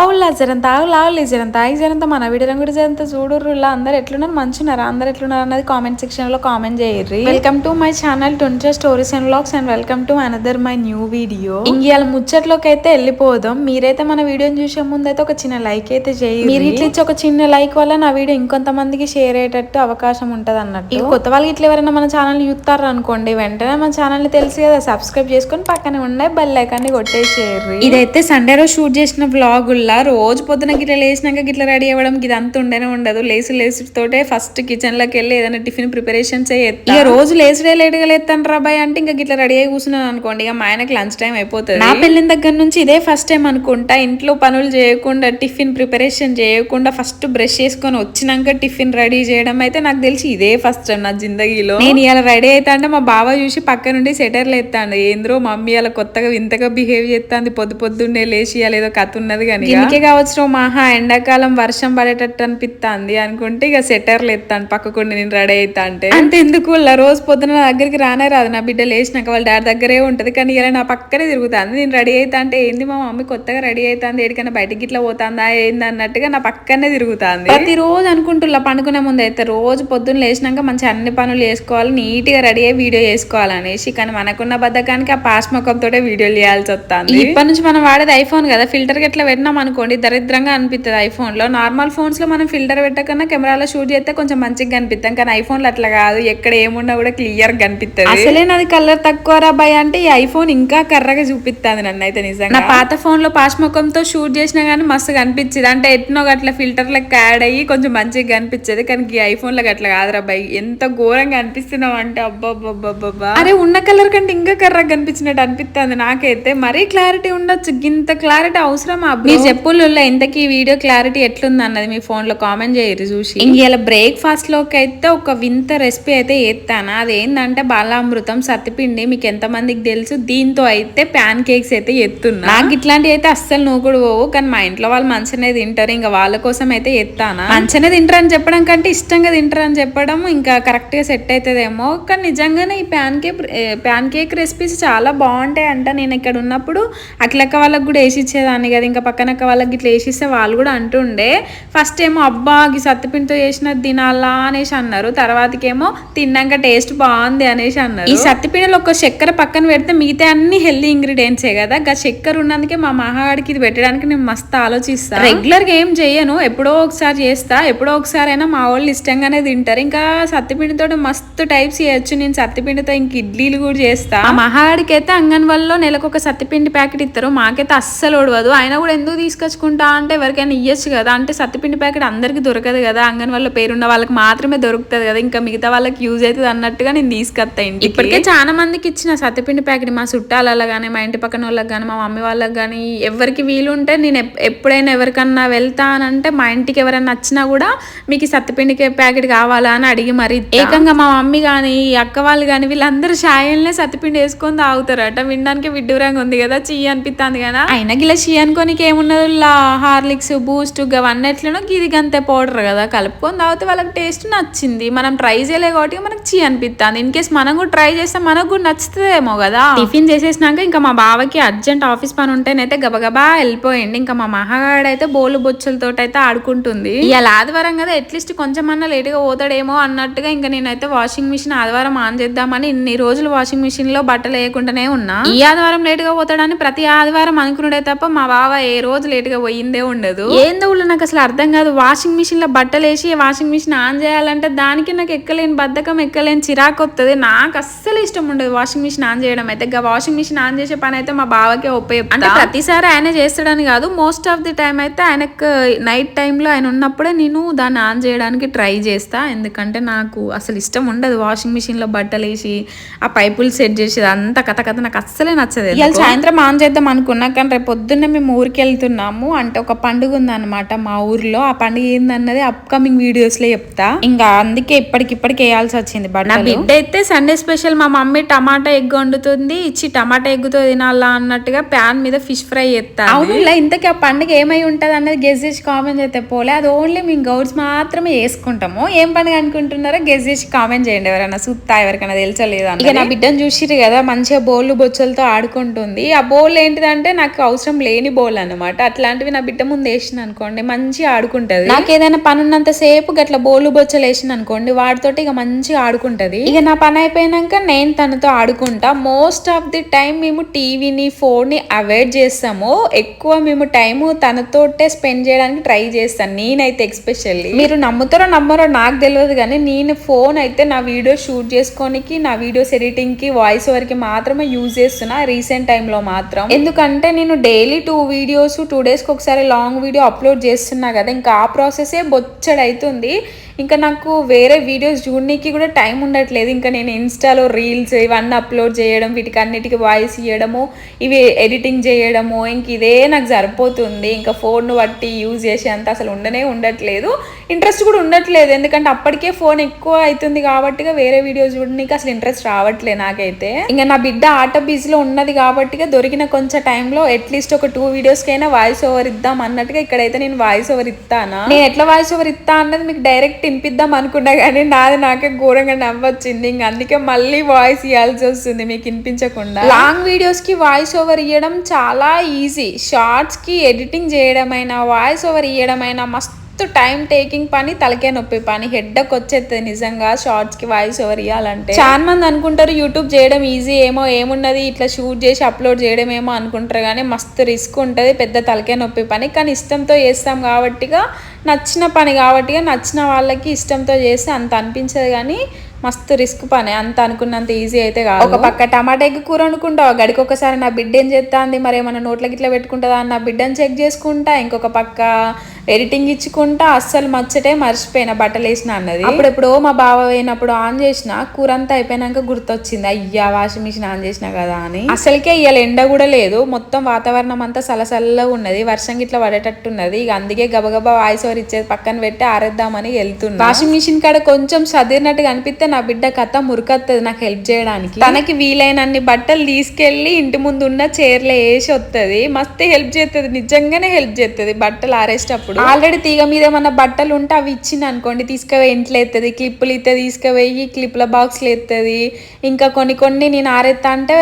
అవులా జరంత ఆవులా జరంత ఆగి జరంత మన వీడియో కూడా జరంత చూడుర్రులా. అందరు ఎట్లున్నారు? మంచున్నారా అందరు ఎట్లున్నారు అన్నది కామెంట్ సెక్షన్లో comment చేయర్రి. Welcome to my channel twenty stories and vlogs and welcome to another my new video ఇంక ముచ్చట్లోకి అయితే వెళ్ళిపోదాం. మీరైతే మన వీడియోని చూసే ముందు అయితే ఒక చిన్న లైక్ అయితే చేయండి మీరు ఇట్లా ఇచ్చి ఒక చిన్న లైక్ వల్ల నా వీడియో ఇంకొంతమందికి షేర్ అయ్యేటట్టు అవకాశం ఉంటది అన్నట్టు ఈ కొత్త వాళ్ళకి ఇట్లా ఎవరైనా మన ఛానల్ చూస్తారు అనుకోండి వెంటనే మన ఛానల్ తెలుసు కదా సబ్స్క్రైబ్ చేసుకొని పక్కనే ఉండే బెల్ ఐకాన్ని కొట్టేసేయండి ఇదైతే సండే రోజు షూట్ చేసిన వ్లాగుల్లా రోజు పొద్దున గిట్ల లేచినాక గిట్ల రెడీ అవ్వడం ఇది అంత ఉండనే ఉండదు. లేచి లేచి తోటే ఫస్ట్ కిచెన్లోకి వెళ్ళి ఏదైనా టిఫిన్ ప్రిపరేషన్స్ ఇక రోజు లేచుడే లేట్గా లేస్తాను రాబాయ్ అంటే ఇంకా గిట్ల రెడీ అయి కూర్చున్నాను అనుకోండి. ఇక మా ఆయనకి లంచ్ టైం అయిపోతుంది. నా పెళ్ళిన దగ్గర నుంచి ఇదే ఫస్ట్ టైం అనుకుంటా. ఇంట్లో పనులు చేయకుండా టిఫిన్ ప్రిపరేషన్ చేయకుండా ఫస్ట్ బ్రష్ చేసుకొని వచ్చినాక టిఫిన్ రెడీ చేయడం అయితే నాకు తెలిసి ఇదే ఫస్ట్ టైం నా జిందగీలో. నేను ఇలా రెడీ అవుతా అంటే మా బావ చూసి పక్క నుండి సెటర్లు ఎత్తాడు. ఏంద్రో మమ్మీ అలా కొత్తగా వింతగా బిహేవ్ చేస్తాంది. పొద్దు పొద్దున్నే లేచి ఏదో కథ ఉన్నది కానీ ఇంకే? కావచ్చు మహా ఎండాకాలం వర్షం పడేటట్టు అనిపిస్తుంది అనుకుంటే ఇక సెటర్లు ఎత్తాను పక్కకుండా నేను రెడీ అవుతా అంటే. అంత ఎందుకు రోజు పొద్దున నా దగ్గరికి రానే రాదు. నా బిడ్డ లేచినాక వాళ్ళ డాడీ దగ్గరే ఉంటది. కానీ ఇలా నా పక్కనే తిరుగుతుంది. నేను రెడీ అవుతా అంటే ఏంది మా మమ్మీ కొత్తగా రెడీ అవుతుంది ఎడికైనా బయటికి ఇట్లా పోతుందా ఏంది అన్నట్టుగా నా పక్కనే తిరుగుతుంది. ప్రతి రోజు అనుకుంటున్నా పండుకునే ముందు అయితే రోజు పొద్దున్న లేచినాక మంచి అన్ని పనులు చేసుకోవాలి. నీట్గా రెడీ అయ్యి వీడియో చేసుకోవాలనేసి. కానీ మనకున్న బద్దకానికి ఆ పాస్ ముఖంతో వీడియోలు చేయాల్సి వస్తుంది ఇప్పటి నుంచి మనం వాడేది ఐఫోన్ కదా. ఫిల్టర్ ఎట్లా పెట్టినాం అనుకోండి దరిద్రంగా అనిపిస్తుంది ఐఫోన్లో నార్మల్ ఫోన్స్లో మనం ఫిల్టర్ పెట్టకన్నా కెమెరాలో షూట్ చేస్తే కొంచెం మంచిగా కనిపిస్తాం కానీ ఐఫోన్లో అట్లా కాదు. ఎక్కడ ఏమున్నా కూడా క్లియర్ కనిపిస్తుంది అసలే నాది కలర్ తక్కువ రాబాయ్ అంటే ఈ ఐఫోన్ ఇంకా కర్రగా చూపిస్తుంది నన్ను అయితే నిజంగా. నా పాత ఫోన్లో పాస్ ముఖంతో షూట్ చేసినా కానీ మస్తు కనిపించింది అంటే ఎట్నో అట్లా ఫిల్టర్ లెక్క యాడ్ అయ్యి కొంచెం మంచిగా కనిపించేది కానీ ఈ ఐఫోన్లో అట్లా కాదురా బాయ్ ఎంత ఘోరంగా అనిపిస్తున్నావు అంటే అబ్బాబ్బాబ్బా అరే ఉన్న కలర్ కంటే ఇంకా కర్రగా కనిపించినట్టు అనిపిస్తుంది నాకైతే. మరీ క్లారిటీ ఉండొచ్చు. ఇంత క్లారిటీ అవసరమా మీరు చెప్పుల్లో ఇంతకీ వీడియో క్లారిటీ ఎట్లుంది అన్నది మీ ఫోన్లో కామెంట్ చేయరు చూసి. ఇంక బ్రేక్ఫాస్ట్లోకి అయితే ఒక వింత రెసిపీ అయితే ఎత్తాను అది ఏంటంటే బాలామృతం సత్తిపిండి మీకు ఎంత మందికి తెలుసు? దీంతో అయితే ప్యాన్ కేక్స్ అయితే ఎత్తున్నా. నాకు ఇట్లాంటివి అయితే అస్సలు నూకుడు పోవు. కానీ మా ఇంట్లో వాళ్ళు మంచిగానే తింటారు. ఇంకా వాళ్ళ కోసం అయితే ఎత్తానా? మంచినే తింటారని చెప్పడం కంటే ఇష్టంగా తింటారని చెప్పడం ఇంకా కరెక్ట్గా సెట్ అవుతుందేమో కానీ నిజంగానే ఈ pancake pancake recipes చాలా బాగుంటాయి అంట నేను ఇక్కడ ఉన్నప్పుడు అట్లక్క వాళ్ళకి కూడా వేసి ఇచ్చేదాన్ని కదా. ఇంకా పక్కనక్క వాళ్ళకి ఇట్లా వేసిస్తే వాళ్ళు కూడా అంటుండే. ఫస్ట్ ఏమో అబ్బా ఈ సత్తిపిండితో చేసినది తినాలా? అనేసి అన్నారు. తర్వాతకేమో తిన్నాక టేస్ట్ బాగుంది అనేసి అన్నారు. ఈ సత్తిపిండిలో ఒక చక్కెర పక్కన పెడితే మిగతా అన్ని హెల్దీ ఇంగ్రీడియంట్సే కదా? గా చక్కెర ఉన్నందుకే మా మహావాడికి ఇది పెట్టడానికి నేను మస్తు ఆలోచిస్తాను రెగ్యులర్గా ఏం చేయను ఎప్పుడో ఒకసారి చేస్తా. ఎప్పుడో ఒకసారి అయినా మా వాళ్ళు ఇష్టంగానే తింటారు. ఇంకా సత్తిపిండితో మస్తు టైప్స్ చేయొచ్చు. నేను సత్తిపిండితో ఇంక ఇడ్లీలు కూడా చేస్తా. మా మహావాడికి అయితే అంగన్వాడలో నెలకు ఒక సత్తిపిండి ప్యాకెట్ ఇస్తారు మాకైతే అస్సలు ఒడవదు అయినా కూడా ఎందుకు తీసుకొచ్చుకుంటా అంటే ఎవరికైనా ఇయ్యొచ్చు కదా. అంటే సత్తిపిండి ప్యాకెట్ అందరికి దొరకదు కదా. అంగన్వాడలో పేరున్న వాళ్ళకి మాత్రమే దొరుకుతుంది కదా. ఇంకా మిగతా వాళ్ళకి యూజ్ అవుతుంది అన్నట్టుగా నేను తీసుకొస్తా ఇంటికి. ఇప్పటికే చాలా మందికి ఇచ్చిన సత్తిపిండి ప్యాకెట్ మా చుట్టాలలో కానీ మా ఇంటి పక్కన వాళ్ళకి కానీ మా మమ్మీ వాళ్ళకి కానీ ఎవరికి వీలుంటే నేను ఎప్- ఎప్పుడైనా ఎవరికన్నా వెళ్తా అని అంటే మా ఇంటికి ఎవరైనా వచ్చినా కూడా మీకు ఈ సత్తిపిండి ప్యాకెట్ కావాలా అని అడిగి మరి ఏకంగా మా మమ్మీ కానీ అక్క వాళ్ళు కానీ వీళ్ళందరూ షాయల్నే సత్తిపిండి వేసుకొని తాగుతారట. వినడానికి విడ్డూరంగా ఉంది కదా. చీ అనిపిస్తుంది కదా. అయినా గిలా చీ అనుకోనికి ఏమున్నది? ఇలా హార్లిక్స్ బూస్ట్ అవన్నీ ఎట్లనో గిది గంతే పౌడర్ కదా కలుపుకొని తాగితే వాళ్ళకి టేస్ట్ నచ్చింది. మనం ట్రై చేయలే కాబట్టి మనకు చీ అనిపిస్తుంది ఇన్ కేస్ మనం కూడా ట్రై చేస్తే మనకు కూడా నచ్చుతుందేమో కదా. టిఫిన్ చేసేసినాక ఇంకా మా బావకి అర్జెంట్ ఆఫీస్ పని ఉంటేనైతే గబగబా వెళ్ళిపోయింది ఇంకా మా మహాగాడైతే బోలు బొచ్చులతో అయితే ఆడుకుంటుంది. ఇలా ఆదివారం కదా అట్లీస్ట్ కొంచెం అన్నా లేట్గా పోతాడేమో అన్నట్టుగా ఇంకా నేనైతే వాషింగ్ మిషన్ ఆదివారం ఆన్ చేద్దామని ఇన్ని రోజులు వాషింగ్ మిషన్లో బట్టలు వేయకుండానే ఉన్నా. ఈ ఆదివారం లేట్గా పోతాడని ప్రతి ఆదివారం అనుకున్నాడే తప్ప మా బావ ఏ రోజు లేట్గా పోయిందే ఉండదు. ఏందో నాకు అసలు అర్థం కాదు. వాషింగ్ మిషన్లో బట్టలు వేసి వాషింగ్ మిషన్ ఆన్ చేయాలంటే దానికి నాకు ఎక్కలేని బద్ధకం ఎక్కలేని చిరాకు వస్తుంది నాకు అస్సలు ఇష్టం ఉండదు వాషింగ్ మిషన్ ఆన్ చేయడం అయితే. వాషింగ్ మిషన్ ఆన్ చేసే పని అయితే మా బావకే ఉపయోగం అంటే ప్రతిసారి ఆయన చేస్తాడని కాదు. మోస్ట్ ఆఫ్ ది టైం అయితే ఆయనకు నైట్ టైంలో ఆయన ఉన్నప్పుడే నేను దాన్ని ఆన్ చేయడానికి ట్రై చేస్తా. ఎందుకంటే నాకు అసలు ఇష్టం ఉండదు వాషింగ్ మిషన్లో బట్టలు వేసి ఆ పైపులు సెట్ చేసేది. అంత కథ కథ నాకు అస్సలే నచ్చదు సాయంత్రం ఆన్ చేద్దాం అనుకున్నా కానీ రేపు పొద్దున్నే మేము ఊరికి వెళ్తున్నాము అంటే ఒక పండుగ ఉందన్నమాట మా ఊర్లో. ఆ పండుగ ఏందన్నది అప్కమింగ్ వీడియోస్లో చెప్తా. ఇంకా అందుకే ఇప్పటికిప్పటికి వేయాల్సి వచ్చింది బట్ నా బిడ్డ అయితే సండే స్పెషల్ మా మమ్మీ టమాటా ఎగ్ వండుతుంది. ఇచ్చి టమాటా ఎగ్గుతో తినాలా అన్నట్టుగా ప్యాన్ మీద ఫిష్ ఫ్రై చేస్తా అవును ఇంతకీ ఆ పండుగ ఏమై ఉంటది అన్నది గెస్ చేసి కామెంట్ చేస్తే పోలే. అది ఓన్లీ మేము గౌడ్స్ మాత్రమే చేసుకుంటాము. ఏం పండుగ అనుకుంటున్నారో గెస్ చేసి కామెంట్ చేయండి ఎవరైనా సుత్తా ఎవరికైనా తెలుసా లేదా ఇక నా బిడ్డను చూసిరు కదా మంచిగా బోళ్ళు బొచ్చలతో ఆడుకుంటుంది. ఆ బోల్ ఏంటిదంటే నాకు అవసరం లేని బోల్ అన్నమాట. అట్లాంటివి నా బిడ్డ ముందు వేసిన అనుకోండి మంచిగా ఆడుకుంటది. నాకు ఏదైనా పని ఉన్నంత సేపు గట్ల బోలు బొచ్చలు వేసిన అనుకోండి వాటితోటి ఇక మంచిగా ఆడుకుంటది. ఇక నా పని అయిపోయినాక నేను తనతో ఆడుకుంటా. మోస్ట్ ఆఫ్ ది టైం మేము టీవీని ఫోన్ని అవాయిడ్ చేస్తాము. ఎక్కువ మేము టైము తనతోటే స్పెండ్ చేయడానికి ట్రై చేస్తాను నేనైతే ఎక్స్పెషల్లీ మీరు నమ్ముతారో నమ్మరో నాకు తెలియదు కానీ నేను ఫోన్ అయితే నా వీడియో షూట్ చేసుకోనికి నా వీడియోస్ ఎడిటింగ్కి వాయిస్ ఓవర్కి మాత్రమే యూజ్ చేస్తున్నా రీసెంట్ టైంలో మాత్రం. ఎందుకంటే నేను daily two videos two two డేస్కి ఒకసారి లాంగ్ వీడియో అప్లోడ్ చేస్తున్నా కదా ఇంకా ఆ ప్రాసెసే బొచ్చడైతుంది. ఇంకా నాకు వేరే వీడియోస్ చూడడానికి కూడా టైం ఉండట్లేదు. ఇంకా నేను ఇన్స్టాలో రీల్స్ ఇవన్నీ అప్లోడ్ చేయడం వీటికి అన్నిటికీ వాయిస్ ఇవ్వడము ఇవి ఎడిటింగ్ చేయడము ఇంక ఇదే నాకు సరిపోతుంది. ఇంకా ఫోన్ బట్టి యూజ్ చేసేంత అసలు ఉండనే ఉండట్లేదు. ఇంట్రెస్ట్ కూడా ఉండట్లేదు. ఎందుకంటే అప్పటికే ఫోన్ ఎక్కువ అవుతుంది కాబట్టి వేరే వీడియోస్ చూడడానికి అసలు ఇంట్రెస్ట్ రావట్లేదు నాకైతే. ఇంకా నా బిడ్డ ఆట బీజ్లో ఉన్నది కాబట్టి దొరికిన కొంచెం టైంలో అట్లీస్ట్ ఒక టూ వీడియోస్కైనా వాయిస్ ఓవర్ ఇద్దాం అన్నట్టుగా ఇక్కడైతే నేను వాయిస్ ఓవర్ ఇస్తానా నేను ఎట్లా వాయిస్ ఓవర్ ఇస్తా అన్నది మీకు డైరెక్ట్ వినిపిద్దాం అనుకున్నా కానీ నాది నాకే ఘోరంగా నవ్వొచ్చింది. ఇంక అందుకే మళ్ళీ వాయిస్ ఇవ్వాల్సి వస్తుంది మీకు వినిపించకుండా. లాంగ్ వీడియోస్కి వాయిస్ ఓవర్ ఇవ్వడం చాలా ఈజీ షార్ట్స్కి ఎడిటింగ్ చేయడమైనా వాయిస్ ఓవర్ ఇవ్వడమైనా మస్తు టైం టేకింగ్ పని తలకే నొప్పి పని. హెడ్డక్ వచ్చేస్తుంది నిజంగా. షార్ట్స్కి వాయిస్ ఓవర్ ఇవ్వాలంటే చాలా మంది అనుకుంటారు యూట్యూబ్ చేయడం ఈజీ ఏమో ఏమున్నది ఇట్లా షూట్ చేసి అప్లోడ్ చేయడం ఏమో అనుకుంటారు కానీ మస్తు రిస్క్ ఉంటుంది పెద్ద తలకే నొప్పి పని. కానీ ఇష్టంతో చేస్తాం కాబట్టిగా నచ్చిన పని కాబట్టిగా నచ్చిన వాళ్ళకి ఇష్టంతో చేస్తే అంత అనిపించదు కానీ మస్తు రిస్క్ పని. అంత అనుకున్నంత ఈజీ అయితే కాదు. ఒక పక్క టమాటా ఎగ్ కూర అనుకుంటావు గడికి ఒకసారి నా బిడ్డ ఏం చేస్తుంది మరి ఏమైనా నోట్లకి ఇట్లా పెట్టుకుంటుందా? అని నా బిడ్డని చెక్ చేసుకుంటా. ఇంకొక పక్క ఎడిటింగ్ ఇచ్చుకుంటా అస్సలు మచ్చటే మర్చిపోయిన బట్టలు వేసిన అన్నది. అప్పుడెప్పుడో మా బావ పోయినప్పుడు ఆన్ చేసిన కూర అంతా అయిపోయినాక గుర్తొచ్చింది అయ్యా వాషింగ్ మిషన్ ఆన్ చేసిన కదా అని. అసలుకే ఇవాళ ఎండ కూడా లేదు మొత్తం వాతావరణం అంతా సలసల్లగా ఉన్నది వర్షం గిట్లా పడేటట్టున్నది ఇక అందుకే గబగబా వాయిస్ ఓవర్ ఇచ్చేది పక్కన పెట్టి ఆరేద్దామని వెళ్తున్నా. వాషింగ్ మిషన్ కాడ కొంచెం సదిరినట్టుగా అనిపిస్తే నా బిడ్డ కథ మురికత్తది నాకు హెల్ప్ చేయడానికి. తనకి వీలైనన్ని బట్టలు తీసుకెళ్ళి ఇంటి ముందు ఉన్న చీరలో వేసి వస్తుంది మస్తు హెల్ప్ చేస్తుంది నిజంగానే హెల్ప్ చేస్తుంది బట్టలు ఆరేసేటప్పుడు. ఆల్రెడీ తీగ మీద ఏమన్నా బట్టలు ఉంటే అవి ఇచ్చింది అనుకోండి. తీసుకుపోయి ఇంట్లో ఎత్తది క్లిప్పులు ఇస్తే తీసుకుపోయి క్లిప్ల బాక్స్లు ఎత్తది. ఇంకా కొన్ని కొన్ని నేను ఆరేస్తా అంటే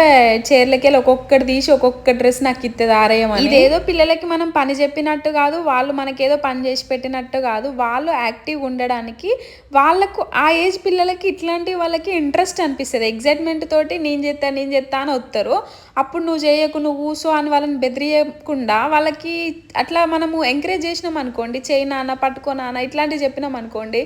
చీరలకి వెళ్ళి ఒక్కొక్కటి తీసి ఒక్కొక్క డ్రెస్ నాకు ఇస్తుంది ఆరేయమని. ఇదేదో పిల్లలకి మనం పని చెప్పినట్టు కాదు వాళ్ళు మనకేదో పని చేసి పెట్టినట్టు కాదు. వాళ్ళు యాక్టివ్ ఉండడానికి వాళ్ళకు ఆ ఏజ్ పిల్లలకి ఇట్లాంటి వాళ్ళకి ఇంట్రెస్ట్ అనిపిస్తుంది. ఎగ్జైట్మెంట్ తోటి నేను చేస్తా నేను చేస్తా అని వస్తారు అప్పుడు నువ్వు చేయకు నువ్వు ఊసో అని వాళ్ళని బెదిరియకుండా వాళ్ళకి అట్లా మనము ఎంకరేజ్ చేసినాం అనుకోండి చేయి నాన్న పట్టుకో నాన్న ఇట్లాంటివి చెప్పినాం అనుకోండి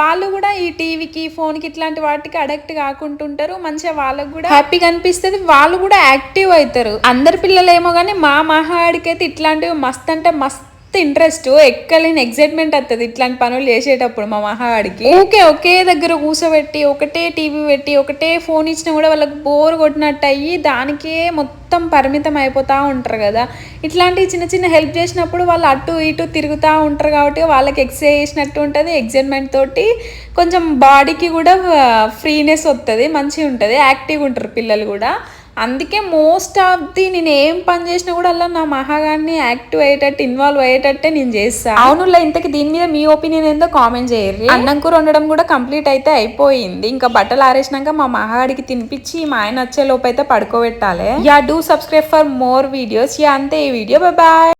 వాళ్ళు కూడా ఈ టీవీకి ఫోన్కి ఇట్లాంటి వాటికి అడక్ట్ కాకుంటుంటారు మంచిగా వాళ్ళకు కూడా హ్యాపీగా అనిపిస్తుంది. వాళ్ళు కూడా యాక్టివ్ అవుతారు. అందరి పిల్లలేమో కానీ మా మహాడికి అయితే ఇట్లాంటివి మస్త్ అంటే మస్త్ ఇంట్రెస్ట్ ఎక్కలేని ఎక్సైట్మెంట్ వస్తుంది ఇట్లాంటి పనులు చేసేటప్పుడు మా మహాడికి ఓకే ఒకే దగ్గర కూర్చోబెట్టి ఒకటే టీవీ పెట్టి ఒకటే ఫోన్ ఇచ్చినా కూడా వాళ్ళకి బోర్ కొట్టినట్టు అయ్యి దానికే మొత్తం పరిమితం అయిపోతూ ఉంటారు కదా. ఇట్లాంటి చిన్న చిన్న హెల్ప్ చేసినప్పుడు వాళ్ళు అటు ఇటు తిరుగుతూ ఉంటారు కాబట్టి వాళ్ళకి ఎక్సర్సైజ్ చేసినట్టు ఉంటుంది ఎగ్జైట్మెంట్ తోటి కొంచెం బాడీకి కూడా ఫ్రీనెస్ వస్తుంది మంచిగా ఉంటుంది యాక్టివ్గా ఉంటారు పిల్లలు కూడా. అందుకే మోస్ట్ ఆఫ్ ది నేను ఏం పని చేసినా కూడా అలా నా మహాగాన్ని యాక్టివ్ అయ్యేటట్టు ఇన్వాల్వ్ అయ్యేటట్టే నేను చేస్తాను అవునులా ఇంతకి దీని మీద మీ ఒపీనియన్ ఏందో కామెంట్ చేయరు అన్నం కూర వండడం కూడా కంప్లీట్ అయితే అయిపోయింది. ఇంకా బట్టలు ఆరేసినాక మా మహాడికి తినిపించి మా ఆయన వచ్చే లోపు అయితే పడుకోబెట్టాలి. Yeah do subscribe for more videos yeah అంతే ఈ వీడియో బాయ్